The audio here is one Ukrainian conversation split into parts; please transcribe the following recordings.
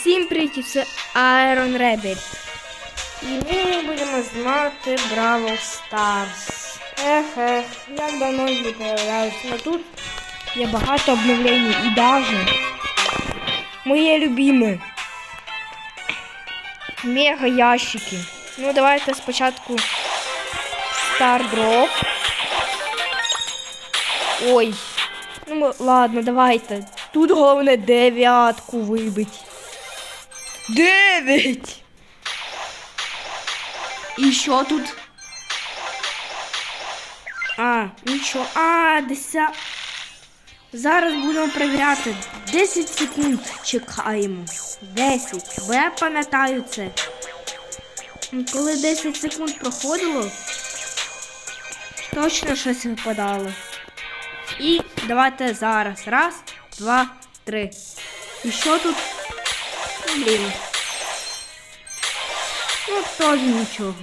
Всім привіт, це Iron Rabbit. І ми будемо знімати Бравл Stars. Ех, ех, давно не появлялась, але тут є багато обновлень і даже моє любиме. Мега ящики. Ну давайте спочатку Star. Ой. Ну ладно, давайте. Тут головне дев'ятку вибить. Дев'ять! І що тут? А, нічого. А, деся. Зараз будемо перевіряти. 10 секунд чекаємо. 10. Бо я пам'ятаю це. Коли 10 секунд проходило, точно щось випадало. І давайте зараз. Раз, два, три. І що тут? Блін. Ну, теж нічого.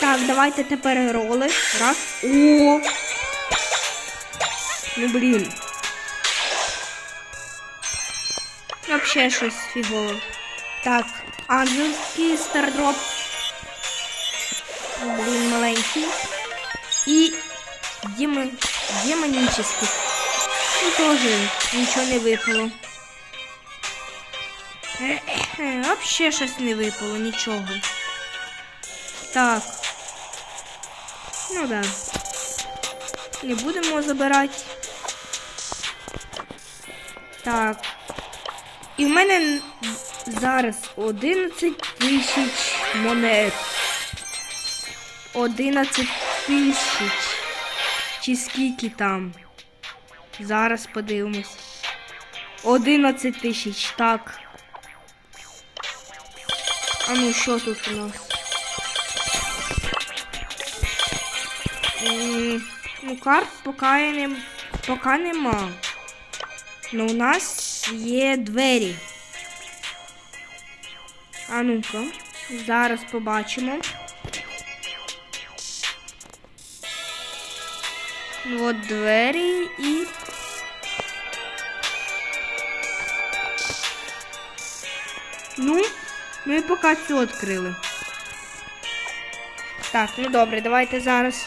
Так, давайте тепер роли. Раз. О! Ну блін. Вообще щось фігово. Так, ангельський стардроп. Блін, маленький. І демон... Ну тоже нічого не випало. Е-е-е, Вообще щось не випало, нічого. Так. Ну да. Не будемо забирати. Так. І в мене зараз 11 тисяч монет. 11 тисяч. Чи скільки там? Зараз подивимось. 11 тисяч, так. А ну що тут у нас? Ну, карт поки, не, поки нема. Ну, у нас є двері. А ну-ка, зараз побачимо. От двері і. Ну, ми поки цю відкрили. Так, ну добре, давайте зараз.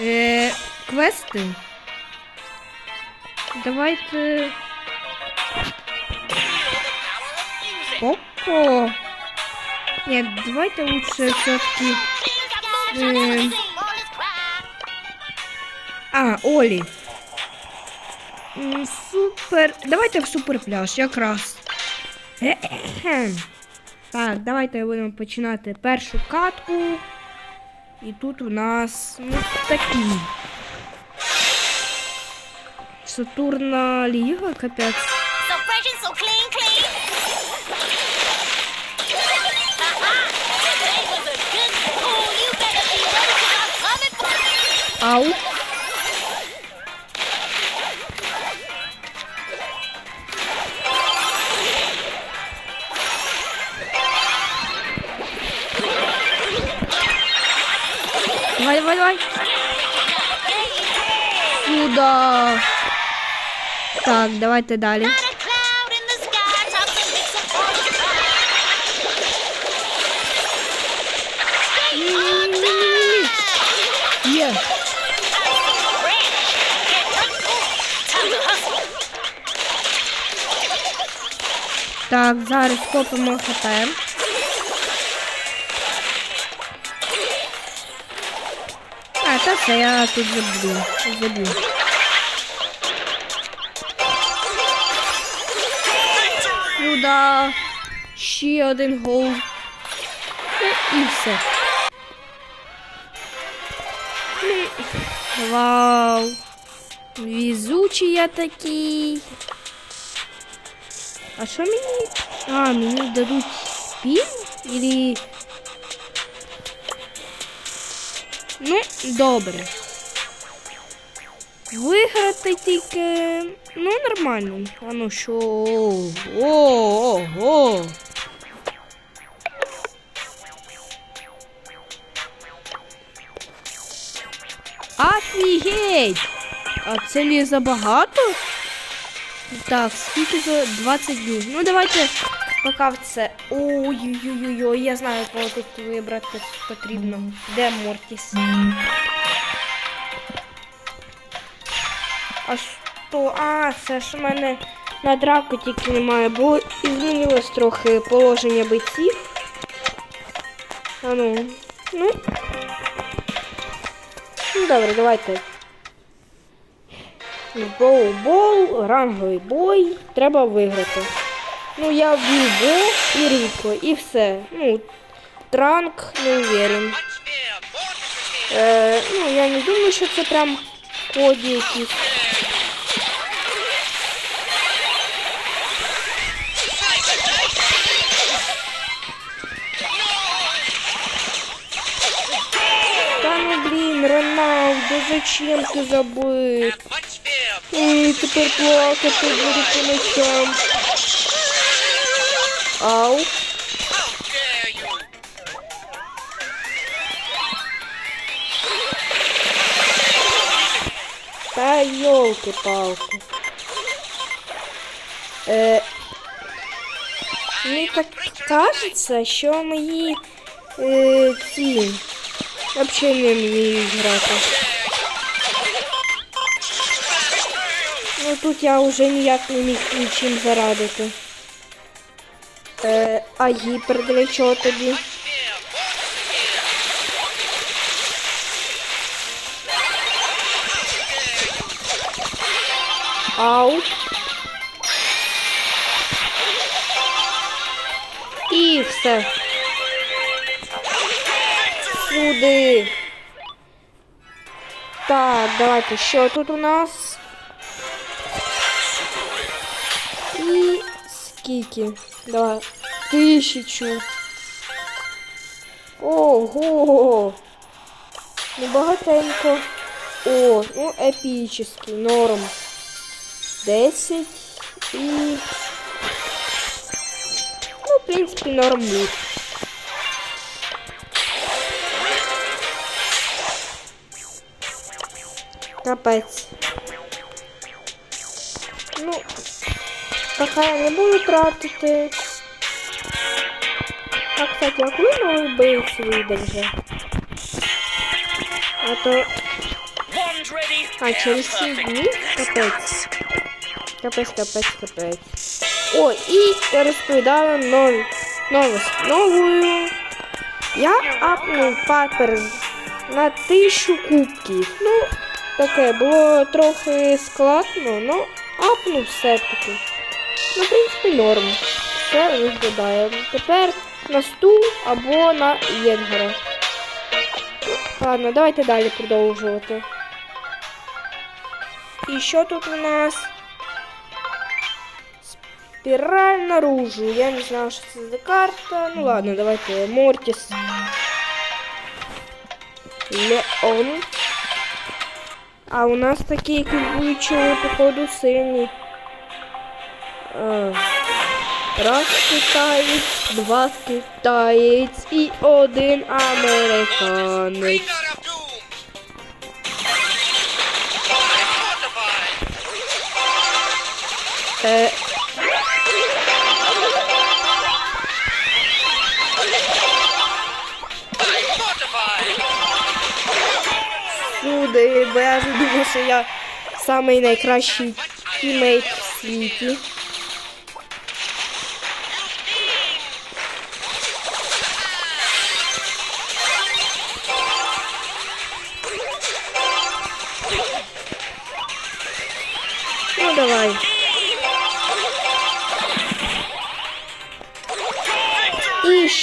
Е, квести. Давайте. Опа. Нет, давайте лучше все-таки. Е, а, Олі. Супер. Давайте в супер пляж, якраз. Так, давайте будемо починати першу катку. І тут у нас ну, такі. Сатурна ліга, капець. So давай. Сюда. Так, давайте далі. Є. Так, зараз копимо ХТМ. Та я тут забуду. Забуду. Сюда. Ще один гол. Ну, і все. Ну, Вау. Везучий я такий. А що мені? А, мені дадуть спін? Или... Ну, добре. Виграти тільки. Ну, нормально. А ну що? Ого! Офігеть! А це не забагато? Так, скільки за 20 днів. Ну давайте поки в це. Ой-ой-ой-ой, я знаю, кого тут вибрати потрібно. Де Мортіс? А що? А, це ж у мене на драку тільки немає, бо і змінилось трохи положення бойців. А ну. Ну. Ну добре, давайте. Боу-бол, ранговий бой, треба виграти. Ну, я вбив Бо і Ріко, і все. Ну, транк не уверен. Е, ну, я не думаю, що це прям коді якісь. Та ну блін, Роналдо, зачем ти забив? Ой, тепер плакати буду по ночам. Ау. Та йолки-палки. Е, мені так кажеться, що мої е, ці взагалі не вміють грати. Ну тут я вже ніяк не міг нічим зарадити. Е, а гіпер для чого тобі? Ау. І все. Сюди. Так, давайте, що тут у нас? І скільки? Давай. Тисячу. Ого. Ну багатенько. О, ну епічний, норм. 10 і. Ну, в принципі, норм буде. Капець. Поки я не буду тратити. А, кстати, а коли новий бейс вийде? А то... А, через 7 днів? Капець. Капець, капець, капець. О, і я розповідаю нові, новость. Новою. Я апнув папер на тисячу кубків. Ну, таке було трохи складно, але апнув все-таки. Ну, в принципі, норм. Все виглядає. Тепер на стул або на Єдгара. Ладно, давайте далі продовжувати. І що тут у нас? Спіраль наружу. Я не знаю, що це за карта. Ну ладно, давайте Мортіс. Леон. А у нас такі, які походу, сині. А, Раз китаєць, два китаєць і один американець. Е, сюди, бо я вже думав, що я самий найкращий тімейт в світі.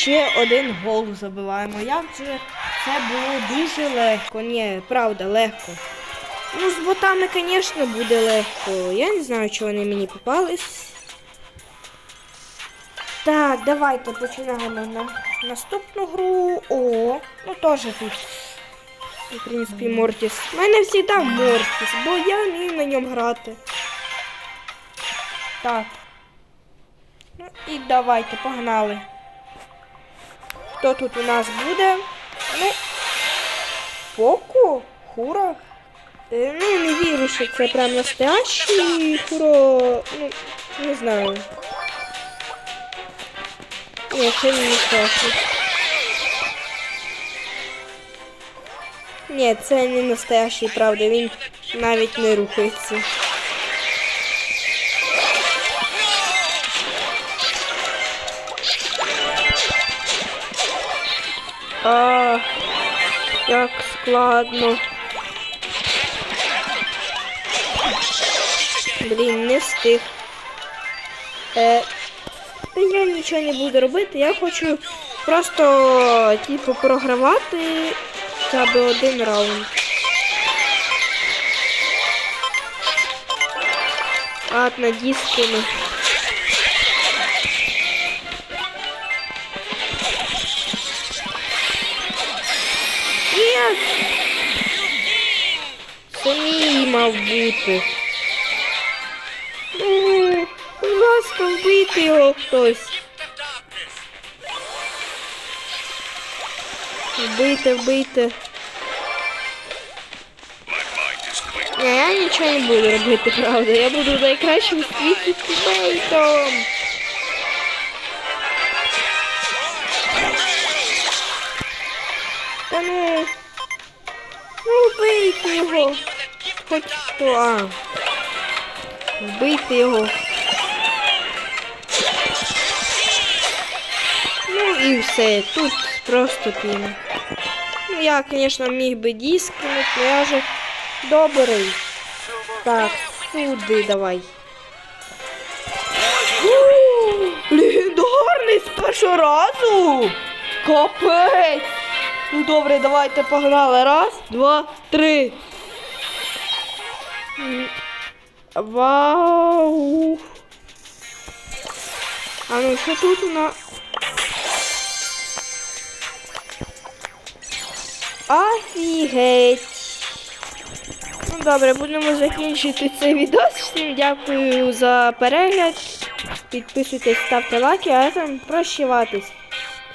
Ще один гол забиваємо. Як же це було дуже легко. Ні, правда, легко. Ну, з ботами, звісно, буде легко. Я не знаю, чого вони мені попались. Так, давайте починаємо на наступну гру. О, ну теж тут. В принципі, Мортіс. У мене завжди Мортіс, бо я вмію на ньому грати. Так. Ну і давайте, погнали. Хто тут у нас буде? Ну, Поку? Хура? Е, Ну, не вірю, що це прям настоящий Куро. Ну, не знаю. Ні, це не настоящий. Ні, це не настоящий, правда, він навіть не рухається. А, як складно. Блін, не встиг. Е, та я нічого не буду робити, я хочу просто, типу, програвати хоча б один раунд. Ладно, дискину. мав бути. Ну, будь ласка, вбийте його хтось. Вбийте, вбийте. Ні, я нічого не буду робити, правда. Я буду найкращим в світі тімейтом. Та ну. Ну, вбийте його. Хоч хто, а. Вбийте його. Ну і все, тут просто пін. Ну я, звісно, міг би диск але я же добрий. Так, сюди давай. Легендарний з першого разу! Капець! Ну добре, давайте погнали. Раз, два, три. Вау! А ну що тут у нас? Офігеть! Ну добре, будемо закінчити цей відео. Всім дякую за перегляд. Підписуйтесь, ставте лайки, а я там прощаватись.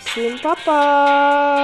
Всім па-па!